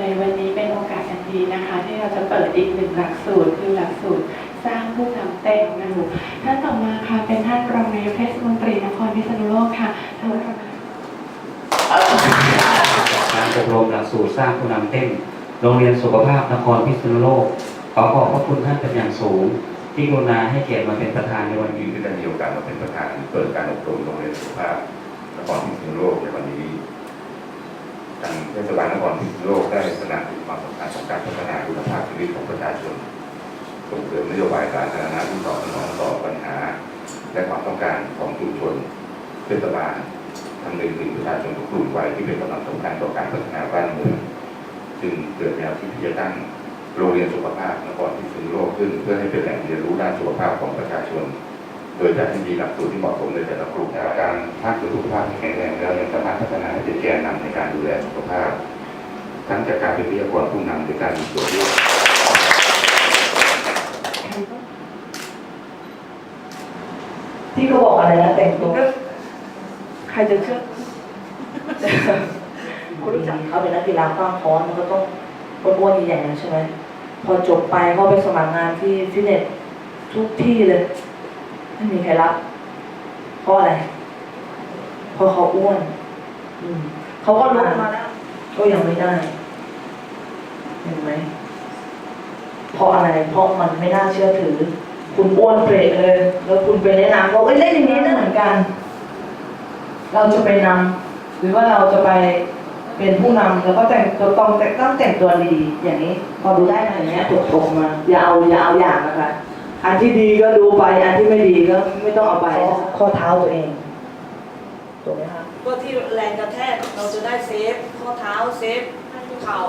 ในวันนี้เป็นโอกาสอันดีนะคะ ที่เราจะเปิดอีกหนึ่งหลักสูตรคือหลักสูตรสร้างผู้นำเต้นนะคะท่านต่อมาค่ะเป็นท่านรองนายกเทศมนตรีนครพิษณุโลกค่ะท่านประธานการอบรมหลักสูตรสร้างผู้นำเต้น โรงเรียนสุขภาพนครพิษณุโลก ขอขอบพระคุณท่านเป็นอย่างสูง ที่กรุณาให้เกียรติมาเป็นประธานในวันนี้ที่ได้มีโอกาสมาเป็นประธานเปิดการอบรมโรงเรียนสุขภาพนครพิษณุโลกในวันนี้ทาง เทศบาลนครพิษณุโลกได้ตระหนักถึงความสำคัญของการพัฒนาคุณภาพชีวิตของประชาชน ส่งเสริมนโยบายสาธารณะที่ตอบสนองต่อปัญหา และความต้องการของชุมชนเทศบาลทำนึงถึงประชาชนทุกกลุ่มวัยที่เป็นกำลังสำคัญต่อการพัฒนาบ้านเมืองจึงเกิดแนวคิดที่จะตั้งโรงเรียนสุขภาพนครพิษณุโลกขึ้น เพื่อให้เป็นแหล่งเรียนรู้ด้านสุขภาพของประชาชน โดยจะให้มีหลักสูตรที่เหมาะสมในแต่ละกลุ่มการภาคสุขภาพแข็งแรงแล้วยังสามารถพัฒนาให้เป็นแกนนำในการดูแลสุขภาพ ทั้งจากการเป็นวิทยากรผู้นำหรือการมีส่วนร่วมที่เขาบอกอะไรนะแต่งตัวใครจะเชื่อคุณรู้จักเขาเป็นนักกีฬาคว้างค้อนมันก็ต้องอ้วนๆใหญ่ๆนะใช่ไหมพอจบไปเขาไปสมัครงานที่ฟิตเนสทุกที่เลย ไม่มีใครรับเพราะอะไรเพราะเขาอ้วน อืมเขาก็ลดมาแล้วก็ยังไม่ได้เห็นไหมเพราะอะไรเพราะมันไม่น่าเชื่อถือ คุณอ้วนเปรตเลย แล้วคุณไปแนะนำบอกเอ้ยเล่นอย่างนี้ได้เหมือนกัน เราจะไปนำหรือว่าเราจะไปเป็นผู้นำแล้วก็แต่งตัวต้องแต่งต้องแต่งตัวดีๆอย่างนี้พอดูได้มาอย่างเงี้ยถูกตกมาอย่าเอาอย่าเอาอย่างนะคะ อันที่ดีก็ดูไป อันที่ไม่ดีก็ไม่ต้องเอาไป ข้อเท้าตัวเองถูกไหมคะก็ที่แรงกระแทกเราจะได้เซฟข้อเท้าเซฟเข่า